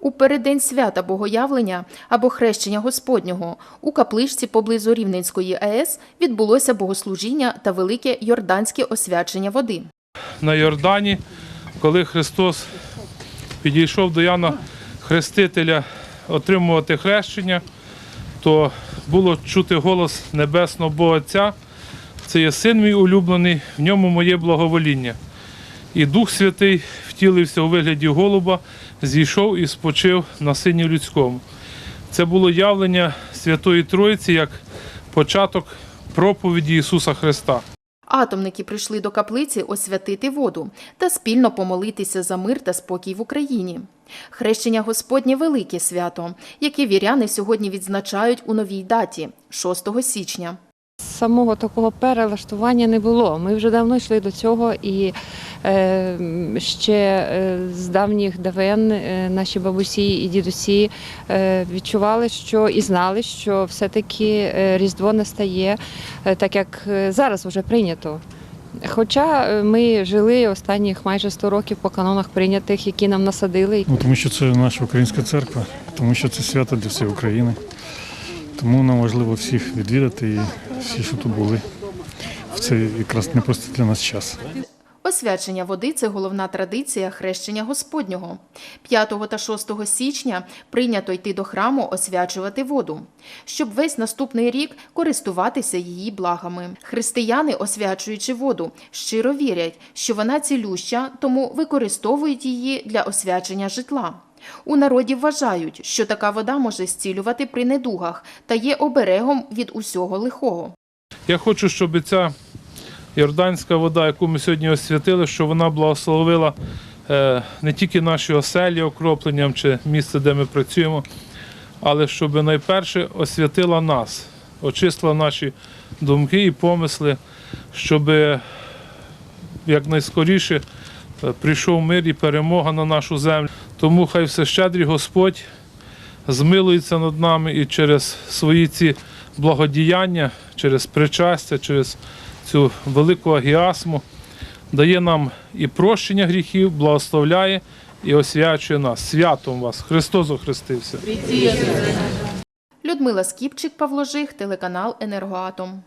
У переддень свята Богоявлення або хрещення Господнього у капличці поблизу Рівненської АЕС відбулося богослужіння та велике йорданське освячення води. на Йордані, коли Христос підійшов до Яна Хрестителя отримувати хрещення, то було чути голос Небесного Бога Отця. Це є син мій улюблений, в ньому моє благовоління. І Дух Святий втілився у вигляді голуба, зійшов і спочив на сині людському. Це було явлення Святої Троїці як початок проповіді Ісуса Христа. Атомники прийшли до каплиці освятити воду та спільно помолитися за мир та спокій в Україні. Хрещення Господнє велике свято, яке віряни сьогодні відзначають у новій даті 6 січня. Самого такого перелаштування не було. Ми вже давно йшли до цього, і е, ще е, з давніх давен е, наші бабусі і дідусі е, відчували, що і знали, що все-таки Різдво настає, так як зараз вже прийнято. Хоча ми жили останніх майже 100 років по канонах прийнятих, які нам насадили. Ну, тому що це наша українська церква, тому що це свято для всієї України. Тому нам важливо всіх відвідати і всі, що тут були. В цей якраз непростий для нас час. Освячення води це головна традиція хрещення Господнього. 5 та 6 січня прийнято йти до храму освячувати воду, щоб весь наступний рік користуватися її благами. Християни, освячуючи воду, щиро вірять, що вона цілюща, тому використовують її для освячення житла. У народі вважають, що така вода може зцілювати при недугах та є оберегом від усього лихого. Я хочу, щоб ця йорданська вода, яку ми сьогодні освятили, щоб вона благословила е, не тільки наші оселі окропленням чи місце, де ми працюємо, але щоб найперше освятила нас, очистила наші думки і помисли, щоб якнайскоріше прийшов мир і перемога на нашу землю. Тому хай всещедрий Господь змилується над нами і через свої ці благодіяння, через причастя, через цю велику агіасму дає нам і прощення гріхів, благословляє і освячує нас. Святом вас! Христос охрестився! Людмила Скіпчик, Павло Жих, телеканал Енергоатом.